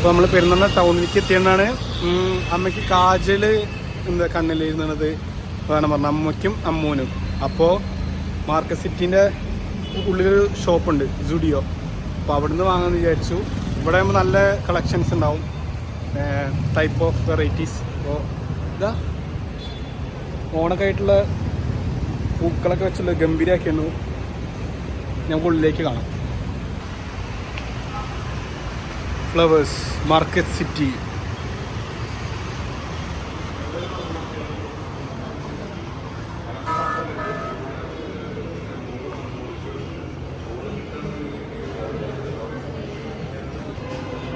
അപ്പോൾ നമ്മൾ പെരുന്നാൾ ടൗണിലേക്ക് എത്തിയതാണ് അമ്മയ്ക്ക് കാജൽ എന്താ കണ്ണിലിരുന്നത് അതാണ് പറഞ്ഞത് അമ്മയ്ക്കും അമ്മൂനും. അപ്പോൾ മാർക്കറ്റ് സിറ്റിന്റെ ഉള്ളിലൊരു ഷോപ്പുണ്ട് ജുഡിയോ. അപ്പോൾ അവിടുന്ന് വാങ്ങാമെന്ന് വിചാരിച്ചു. ഇവിടെ ആകുമ്പോൾ നല്ല കളക്ഷൻസ് ഉണ്ടാവും. ടൈപ്പ് ഓഫ് വെറൈറ്റീസ് അപ്പോൾ ഇതാ. ഓണൊക്കെ ആയിട്ടുള്ള പൂക്കളൊക്കെ വെച്ചുള്ള ഗംഭീരമാക്കിയാണ് നമുക്ക് ഉള്ളിലേക്ക് കാണാം. ഫ്ലവേഴ്സ് മാർക്കറ്റ് സിറ്റി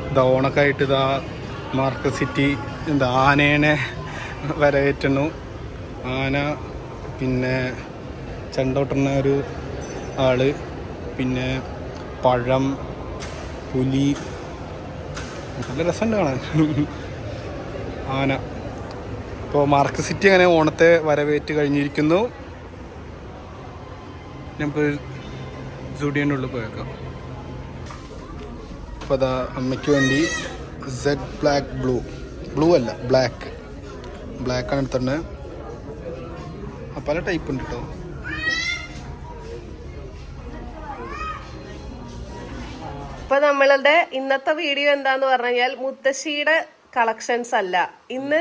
ഇതാ ഓണക്കായിട്ട് ഇതാ മാർക്കറ്റ് സിറ്റി എന്താ ആനേനെ വരവേറ്റുന്നു ആന പിന്നെ ചെണ്ടോട്ടുന്ന ഒരു ആൾ പിന്നെ പഴം പുലി നല്ല രസമുണ്ട് കാണാൻ. ആന. ഇപ്പോൾ മാർക്ക് സിറ്റി അങ്ങനെ ഓണത്തെ വരവേറ്റ് കഴിഞ്ഞിരിക്കുന്നു. നമുക്ക് സുഡിയന്റെ ഉള്ളിൽ പോയേക്കാം. അപ്പോൾ അതാ അമ്മയ്ക്ക് വേണ്ടി സെഡ് ബ്ലാക്ക് ബ്ലൂ ബ്ലൂ അല്ല ബ്ലാക്ക് ബ്ലാക്കാണ് എടുത്തിട്ടുണ്ട് പല ടൈപ്പ് ഉണ്ട് കേട്ടോ ഇപ്പൊ നമ്മളുടെ ഇന്നത്തെ വീഡിയോ എന്താന്ന് പറഞ്ഞു കഴിഞ്ഞാൽ മുത്തശ്ശിയുടെ കളക്ഷൻസ് അല്ല. ഇന്ന്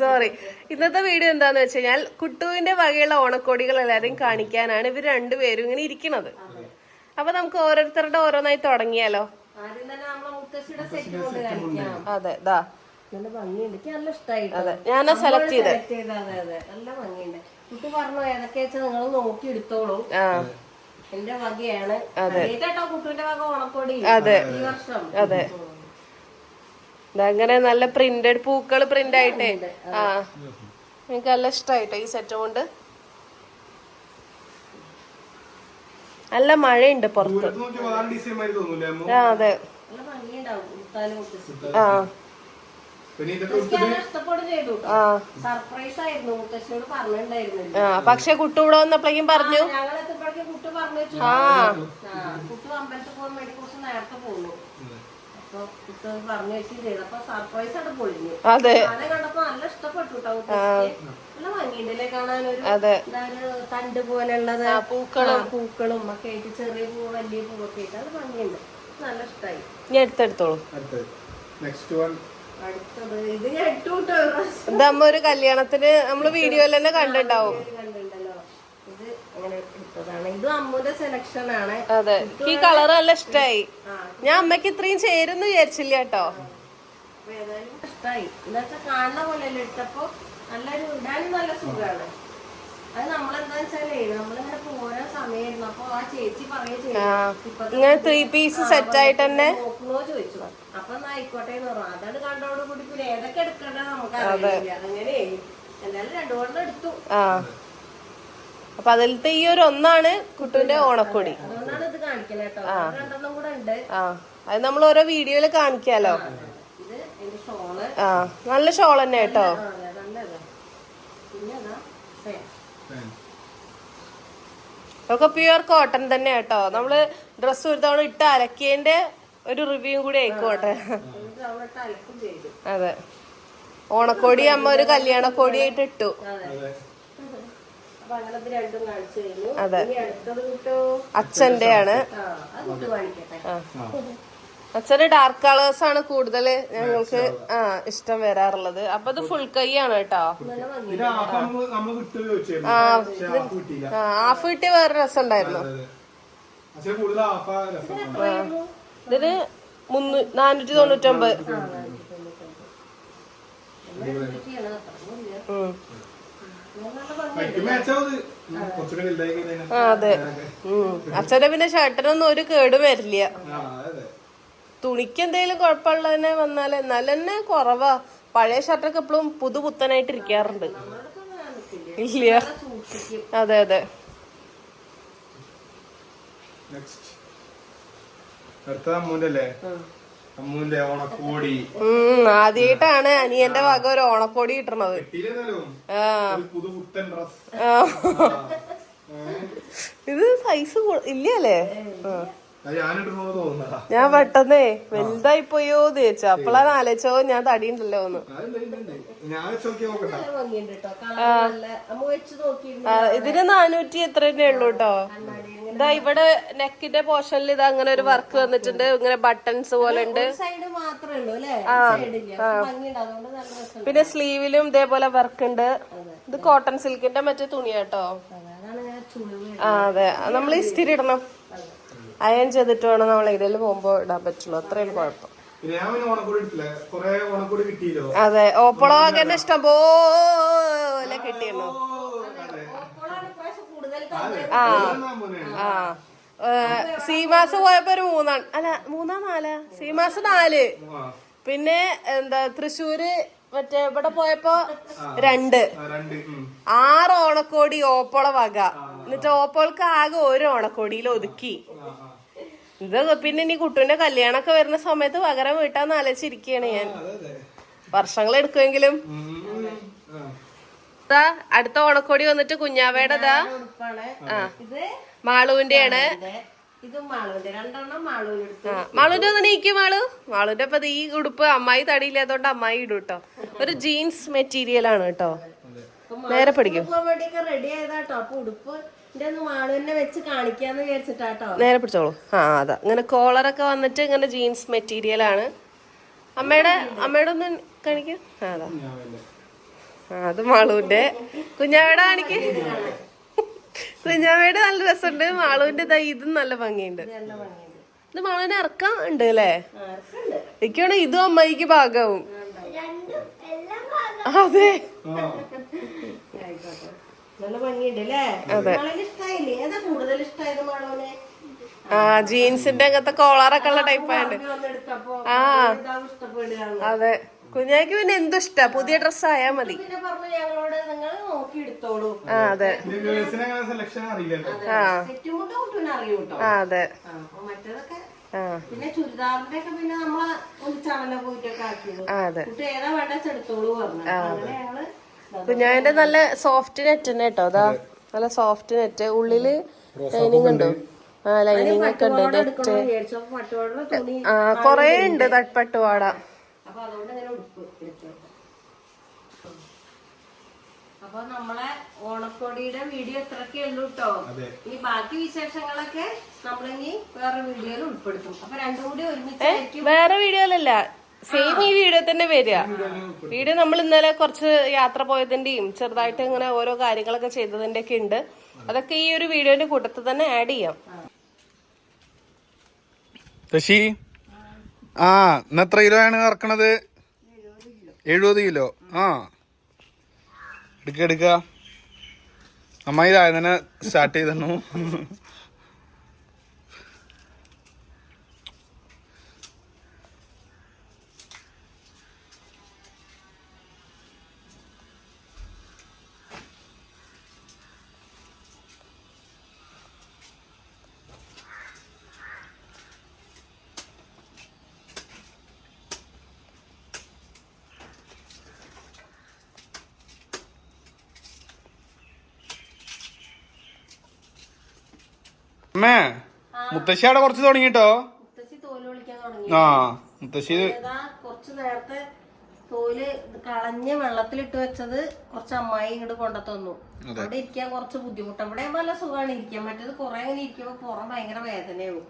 സോറി ഇന്നത്തെ വീഡിയോ എന്താന്ന് വെച്ച് കഴിഞ്ഞാൽ കുട്ടുവിന്റെ വകയുള്ള ഓണക്കോടികൾ എല്ലാവരെയും കാണിക്കാനാണ് ഇവർ രണ്ടുപേരും ഇങ്ങനെ ഇരിക്കുന്നത്. അപ്പൊ നമുക്ക് ഓരോരുത്തരുടെ ഓരോന്നായി തുടങ്ങിയാലോ? ആദ്യം തന്നെ നമ്മളെ മുത്തശ്ശിയുടെ സെറ്റ് കൊണ്ട് കാണിക്കാം. അതെ ദാ. നല്ല ഭംഗിയുണ്ട്. എനിക്ക് നല്ല ഇഷ്ടമായി അതെ ഞാനാ സെലക്ട് ചെയ്തത്. സെലക്ട് അതെ അതെ. നല്ല ഭംഗിയുണ്ട്. കുട്ടി പറഞ്ഞു ഏതൊക്കെയാ നിങ്ങൾ നോക്കി എടുത്തോളൂ. എന്റെ വകയാണ്. അതെ. ഈ വർഷം. അതെ. അങ്ങനെ നല്ല പ്രിന്റഡ് പൂക്കൾ പ്രിന്റ് ആയിട്ടേ. ആ. എനിക്ക് നല്ല ഇഷ്ടായിട്ടോ ഈ സെറ്റ് കൊണ്ട്? നല്ല മഴയുണ്ട് പുറത്ത്. ആ അതെ. ആ എനിക്ക് നല്ല ഇഷ്ടപ്പെടും ചെയ്തു ആ സർപ്രൈസ് ആയിരുന്നു മുത്തശ്ശിയോട് പറഞ്ഞിട്ടുണ്ടായിരുന്നില്ല ആ പക്ഷെ കുട്ടു ഇവിടെ വന്നപ്പോഴേക്കും പറഞ്ഞു. ഞങ്ങൾ എത്തുമ്പോഴേക്കും കുട്ടി പറഞ്ഞു അമ്പലത്തിൽ പോകാൻ വേണ്ടി കുറച്ച് നേരത്തെ പോകുന്നു. അതെ. അതെ തണ്ട് പോലുള്ളത് പൂക്കളും. പൂക്കളും ഒക്കെ ആയിട്ട് ചെറിയ പൂവ് വലിയ പൂവൊക്കെ ആയിട്ട്. അത് ഭംഗിയുണ്ട്. നല്ല ഇഷ്ടമായി ഇനി എടുത്തെടുത്തോളൂ നെക്സ്റ്റ് വൺ ഒരു ഇതമ്മ ഒരു കല്യാണത്തിന് നമ്മൾ വീഡിയോയിൽ തന്നെ കണ്ടിണ്ടാവും സെലക്ഷൻ അതെ. ഈ കളർ നല്ല ഇഷ്ടായി. ഞാൻ അമ്മയ്ക്ക് ഇത്രയും ചേരുന്ന് വിചാരിച്ചില്ല കേട്ടോ. കാണുന്ന പോലെ ഇട്ടപ്പോ? നല്ലൊരു ഇടാനും നല്ല സുഖാണ്. അത് നമ്മളെന്താ വെച്ചാലേ നമ്മളിങ്ങനെ പോരാ സമയമായിരുന്നു. അപ്പൊ ആ ചേച്ചി പറയുക ഇങ്ങനെ ത്രീ പീസ് സെറ്റ് ആയിട്ട് തന്നെ നോക്കണോ ചോദിച്ചു. അപ്പൊ എന്നാ ആയിക്കോട്ടെ എന്ന് പറഞ്ഞു. അതാണ് കണ്ടോട് കൂടി പിന്നെ ഏതൊക്കെ എടുക്കണ്ട നമുക്ക് അറിയില്ല. അങ്ങനെ എന്തായാലും രണ്ടു എടുത്തു. ആ. അപ്പൊ അതിലത്തെ ഈ ഒരു ഒന്നാണ് കുട്ടുവിന്റെ ഓണക്കൊടി. അതുകൊണ്ടാണ് ഇത് കാണിക്കണേ കേട്ടോ. രണ്ടെണ്ണം കൂടെ ഉണ്ട്. ആ. അത് നമ്മൾ ഓരോ വീഡിയോയിൽ കാണിക്കാലോ. ഇത് എന്റെ ഷോൾ. ആ. നല്ല ഷോൾ തന്നെ കേട്ടോ. ഒക്കെ പ്യുവർ കോട്ടൺ തന്നെ കേട്ടോ. നമ്മൾ ഡ്രസ്സ് ഒരു തവണ ഇട്ട് അലക്കിയതിന്റെ ഒരു റിവ്യൂ കൂടി ആയിക്കോട്ടെ. അതെ. ഓണക്കോടി അമ്മ ഒരു കല്യാണക്കോടിയായിട്ട് ഇട്ടു. അതെ. ഇട്ടു അതെ. ഇനി അടുത്തത് കിട്ടോ അച്ഛന്റെ ആണ് അത് അച്ഛന് ഡാർക്ക് കളേഴ്സ് ആണ് കൂടുതൽ ഞങ്ങൾക്ക് ആ ഇഷ്ടം വരാറുള്ളത്. അപ്പൊ ഇത് ഫുൾ കൈ ആണ് കേട്ടോ. ആഫ് ഹാഫ് കിട്ടിയ വേറെ രസം ഉണ്ടായിരുന്നു. ഇതിന് നാനൂറ്റി തൊണ്ണൂറ്റൊമ്പത് അതെ. ഉം. അച്ഛന്റെ പിന്നെ ഷർട്ടിനൊന്നും ഒരു കേടും വരില്ല. തുണിക്ക് എന്തെങ്കിലും കുഴപ്പമുള്ളതിനെ വന്നാൽ എന്നാലും തന്നെ കുറവാ. പഴയ ഷർട്ടൊക്കെ എപ്പോഴും പുതു പുത്തനായിട്ട് ഇരിക്കാറുണ്ട്. ഇല്ല. അതെ അതെ. നെക്സ്റ്റ് ആദ്യമായിട്ടാണ് അനിയന്റെ വക ഒരു ഓണക്കോടി കിട്ടണത്. ഇത് സൈസ് ഇല്ലല്ലേ തോന്നുന്നതാ. ഞാൻ പെട്ടെന്നേ വലുതായി പോയോ എന്ന് ചോദിച്ചു അപ്പോഴാണ് ആലോചിച്ചോ ഞാൻ തടിയുണ്ടല്ലോ എന്ന് ഇതിന് നാനൂറ്റി എത്ര തന്നെ ഉള്ളു കേട്ടോ ഇതാ ഇവിടെ നെക്കിന്റെ പോർഷനിൽ ഇത് അങ്ങനെ ഒരു വർക്ക് വന്നിട്ടുണ്ട്. ഇങ്ങനെ ബട്ടൺസ് പോലെ ഉണ്ട്. പിന്നെ സ്ലീവിലും ഇതേപോലെ വർക്ക് ഉണ്ട്. ഇത് കോട്ടൺ സിൽക്കിന്റെ മറ്റേ തുണിയാട്ടോ ആ അതെ. നമ്മൾ ഇസ്തിരി ഇടണം. അയൺ ചെയ്തിട്ട് വേണം നമ്മൾ ഇതിൽ പോകുമ്പോ ഇടാൻ പറ്റുള്ളൂ. അത്രയും കുഴപ്പം. പിന്നെ ഓപ്പളോ അങ്ങനെ ഓണക്കൂടി എടുത്തില്ല. കൊറേ ഓണക്കൂടി കിട്ടിയല്ലോ. അതെ ഓപ്പളവാകന്നെ ഇഷ്ടം പോലെ കിട്ടിയല്ലോ ആ ആ സീമാസ് പോയപ്പോ ഒരു മൂന്നാണ് അല്ല മൂന്നാ നാലാ? സീമാസ് നാല്. പിന്നെ എന്താ തൃശ്ശൂര് മറ്റേ ഇവിടെ പോയപ്പോ രണ്ട്. രണ്ട് ആറ് ഓണക്കോടി ഓപ്പോള വക. എന്നിട്ട് ഓപ്പോൾക്ക് ആകെ ഒരു ഓണക്കോടിയിൽ ഒതുക്കി. ഇത് പിന്നെ ഇനി കുട്ടുവിന്റെ കല്യാണമൊക്കെ വരുന്ന സമയത്ത് പകരം വീട്ടാന്ന് ആലോചിച്ചിരിക്കുകയാണ് ഞാൻ. വർഷങ്ങൾ എടുക്കുമെങ്കിലും. അടുത്ത ഓണക്കോടി വന്നിട്ട് കുഞ്ഞാവേടെ ദാ. ഉടുപ്പാണ് ഇത് ഇതും മാളുവിന്റെ. ആണ് ആ മാളുവിന്റെ ഒന്ന് നീക്കി മാളു. മാളുവിന്റെ അപ്പൊ ഈ ഉടുപ്പ് അമ്മായി തടിയില്ല അതുകൊണ്ട് അമ്മായി ഇടും കേട്ടോ ഒരു ജീൻസ് മെറ്റീരിയൽ ആണ് കേട്ടോ നേരെ പഠിക്കും. റെഡി ആയതാട്ടോ അപ്പൊ ഉടുപ്പ് നേരെ പിടിച്ചോളൂ. ആ അതാ. ഇങ്ങനെ കോളറൊക്കെ വന്നിട്ട് ഇങ്ങനെ ജീൻസ് മെറ്റീരിയൽ ആണ്. അമ്മയുടെ അമ്മയുടെ ഒന്ന് കാണിക്കാം. ആ അതാ. ആ അത് മാളൂന്റെ കുഞ്ഞാവേടെ കാണിക്ക. കുഞ്ഞാവേടെ നല്ല രസമുണ്ട്. മാളൂന്റെ ദാ ഇതും നല്ല ഭംഗിയുണ്ട്. നല്ല ഭംഗിയുണ്ട്. ഇത് മാളുവിനെ ഇറക്കാൻ ഉണ്ട് അല്ലേ? എനിക്കാണ് ഇതും അമ്മയ്ക്ക് ഭാഗവും. അതെ. നല്ല ഭംഗിയുണ്ട് അല്ലേ ഇഷ്ടായില്ലേ? ഏതാ കൂടുതൽ ഇഷ്ടായത് ആ ജീൻസിന്റെ അങ്ങനത്തെ കോളറൊക്കെ ഉള്ള ടൈപ്പ് ആ അതെ. കുഞ്ഞാക്ക് പിന്നെ എന്തും ഇഷ്ടാ? പുതിയ ഡ്രസ് ആയാ മതി. പിന്നെ പറഞ്ഞു ഞങ്ങളോട് നിങ്ങൾ നോക്കി എടുത്തോളൂ. ആ അതെ. ആ. അതെ. പിന്നെ ചുരിദാറിന്റെ ഒക്കെ പിന്നെ നമ്മളെ ചവല പോയിട്ടൊക്കെ ആക്കിയത്. കുട്ടി ഏതാ വേണ്ട എടുത്തോളൂ പറഞ്ഞു അങ്ങനെ ഞങ്ങൾ കുഞ്ഞാവിന്റെ നല്ല സോഫ്റ്റ് നെറ്റ് തന്നെ കേട്ടോ അതാ നല്ല സോഫ്റ്റ് നെറ്റ് ഉള്ളിൽ ലൈനിങ് ഉണ്ടോ. ആ ലൈനിങ് ഒക്കെ ഉണ്ട് നെറ്റ് ആ കൊറേ ഉണ്ട് തട്ടുപാട അപ്പൊ നമ്മളെ ഓണക്കോടിയുടെ വീഡിയോ ഇത്രയൊക്കെ ഉള്ളൂ കേട്ടോ. ഇനി ബാക്കി വിശേഷങ്ങളൊക്കെ നമ്മളിനി വേറെ വീഡിയോയിൽ ഉൾപ്പെടുത്തും. അപ്പൊ രണ്ടും കൂടി ഒരുമിച്ച് വേറെ വീഡിയോയിലല്ല. സെയിം ഈ വീഡിയോ തന്നെ വരിക. വീഡിയോ നമ്മൾ ഇന്നലെ കുറച്ച് യാത്ര പോയതിന്റെയും ചെറുതായിട്ട് ഇങ്ങനെ ഓരോ കാര്യങ്ങളൊക്കെ ചെയ്തതിന്റെ ഒക്കെ ഉണ്ട് അതൊക്കെ ഈ ഒരു വീഡിയോന്റെ കൂട്ടത്തിൽ തന്നെ ആഡ് ചെയ്യാം. ശശി? ആ ഇന്ന് എത്ര കിലോ ആണ് ഇറക്കണത്? എഴുപത് കിലോ. ആ. എടുക്ക എടുക്ക. അമ്മായി താഴെ തന്നെ സ്റ്റാർട്ട് ചെയ്തന്നു അമ്മേ മുത്തശ്ശി അവിടെ കുറച്ച് തുടങ്ങിട്ടോ ആ മുത്തശ്ശി കുറച്ച് നേരത്തെ തോൽ കളഞ്ഞ് വെള്ളത്തിലിട്ട് വെച്ചത് കുറച്ച് അമ്മായി ഇങ്ങോട്ട് കൊണ്ടു തന്നു. അവിടെ ഇരിക്കാൻ കുറച്ച് ബുദ്ധിമുട്ട്. അവിടെ നല്ല സുഖമാണ് ഇരിക്കാൻ മറ്റേത് കുറെ അങ്ങനെ ഇരിക്കുമ്പോ പുറം ഭയങ്കര വേദനയാവും.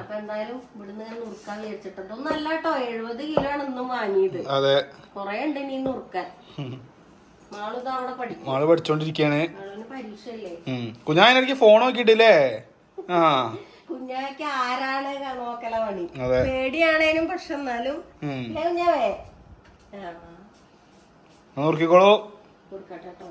അപ്പൊ എന്തായാലും ഇവിടുന്ന് ഇങ്ങനെ നുറുക്കാൻ വിചാരിച്ചിട്ടുണ്ട്. ഒന്നല്ല കേട്ടോ എഴുപത് കിലോ ആണ് ഇന്നും വാങ്ങിയത്. കൊറേ ഉണ്ട് ഇനി നുറുക്കാൻ. നാളിത് അവിടെ പഠിക്കും മാൾ പഠിച്ചോണ്ടിരിക്കാണ് നാളിന് പരീക്ഷയല്ലേ? ഉം. കുഞ്ഞാതിനിടയ്ക്ക് ഫോൺ നോക്കിയിട്ടില്ലേ? ആ കുഞ്ഞാക്ക് ആരാണ് നോക്കല പണി? പേടിയാണേലും പേടിയാണേനും പക്ഷെ എന്നാലും. കുഞ്ഞാവേ. നോക്കിക്കോളൂ. കൊടുക്കട്ടെ കേട്ടോ